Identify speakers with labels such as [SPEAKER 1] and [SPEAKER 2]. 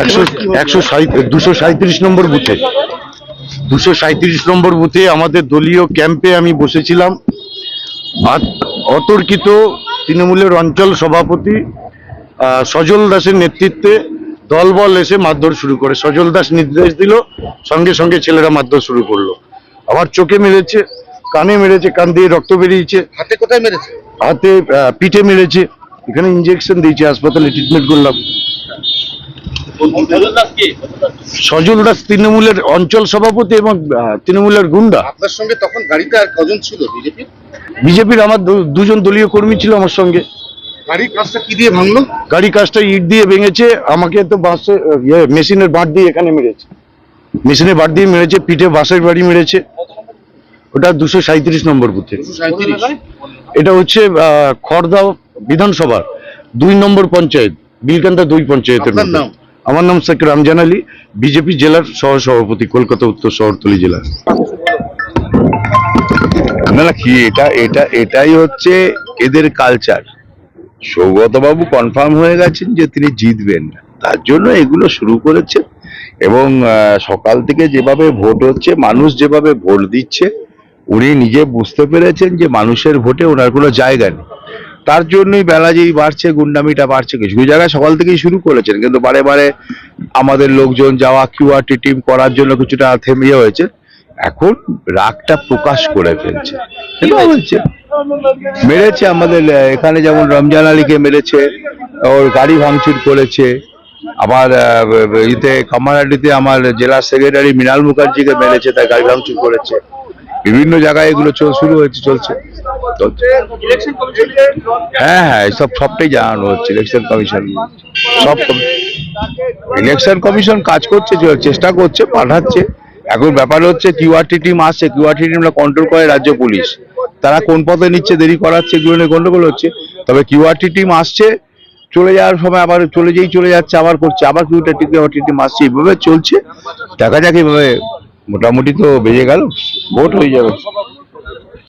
[SPEAKER 1] একশো একশো দুশো সাঁত্রিশ নম্বর বুথে। দুশো সাঁত্রিশ নম্বর বুথে আমাদের দলীয় ক্যাম্পে আমি বসেছিলাম। অতর্কিত তৃণমূলের অঞ্চল সভাপতি সজল দাসের নেতৃত্বে দলবল এসে মারধর শুরু করে। সজল দাস নির্দেশ দিল সঙ্গে সঙ্গে ছেলেরা মারধর শুরু করল। আবার চোখে মেরেছে কানে মেরেছে কান দিয়ে রক্ত বেরিয়েছে।
[SPEAKER 2] হাতে কোথায় মেরেছে?
[SPEAKER 1] হাতে পিঠে মেরেছে। এখানে ইঞ্জেকশন দিয়েছে হাসপাতালে ট্রিটমেন্ট করলাম। সজল দাস তৃণমূলের অঞ্চল সভাপতি এবং তৃণমূলের গুন্ডা।
[SPEAKER 2] আপনার সঙ্গে তখন গাড়িতে আর কজন ছিল? বিজেপি?
[SPEAKER 1] বিজেপির আমার দুজন দলীয় কর্মী ছিল আমার সঙ্গে।
[SPEAKER 2] কাজটা কি দিয়ে ভাঙলো?
[SPEAKER 1] গাড়ি কাজটা ইট দিয়ে ভেঙেছে আমাকে তো বাসে ইয়ে, মেশিনের বাঁট দিয়ে এখানে মেরেছে। মেশিনের বাঁট দিয়ে মেরেছে পিঠে বাসের বাড়ি মেরেছে। ওটা দুশো সাঁত্রিশ নম্বর বুথে। এটা হচ্ছে খড়দা বিধানসভার দুই নম্বর পঞ্চায়েত বিলকান্দা দুই পঞ্চায়েতের
[SPEAKER 2] নাম?
[SPEAKER 1] আমার নাম শেখ রমজান আলী, বিজেপি জেলার সহ সভাপতি কলকাতা উত্তর শহরতলি জেলা।
[SPEAKER 3] না কি এটা এটা, এটাই হচ্ছে এদের কালচার সৌগতবাবু কনফার্ম হয়ে গেছেন যে তিনি জিতবেন তার জন্য এগুলো শুরু করেছে এবং সকাল থেকে যেভাবে ভোট হচ্ছে, মানুষ যেভাবে ভোট দিচ্ছে, উনি নিজে বুঝতে পেরেছেন যে মানুষের ভোটে ওনার কোনো জায়গা নেই। তার জন্যই বেলা যেই বাড়ছে, গুন্ডামিটা বাড়ছে কিছু। কিছু জায়গায় সকাল থেকেই শুরু করেছেন, কিন্তু বারে বারে আমাদের লোকজন যাওয়া, কিউআরটি টিম করার জন্য কিছুটা থেমে হয়েছে। এখন রাগটা প্রকাশ করে ফেলছে। মেরেছে আমাদের, এখানে যেমন রমজান আলীকে মেরেছে, ওর গাড়ি ভাঙচুর করেছে। আবার ইতে কামারহাটিতে আমার জেলা সেক্রেটারি মৃণাল মুখার্জিকে মেরেছে, তার গাড়ি ভাঙচুর করেছে। বিভিন্ন জায়গায় এগুলো শুরু হয়েছে, চলছে। হ্যাঁ হ্যাঁ সব সবটাই জানানো হচ্ছে, ইলেকশন কমিশন। সব ইলেকশন কমিশন কাজ করছে চেষ্টা করছে, পাঠাচ্ছে। এখন ব্যাপার হচ্ছে কিউআরটি টিম আসছে কিউআরটি টিমটা কন্ট্রোল করে রাজ্য পুলিশ। তারা কোন পথে নিচ্ছে, দেরি করাচ্ছে এগুলো নিয়ে গন্ডগোল হচ্ছে। তবে কিউআরটি টিম আসছে, চলে যাওয়ার সময় আবার চলে যেই চলে যাচ্ছে, আবার করছে, আবার কিউআরটি কিউআরটি টিম আসছে, এইভাবে চলছে। দেখা যাক এইভাবে মোটামুটি তো বেজে গেল, ভোট হয়ে যাবে।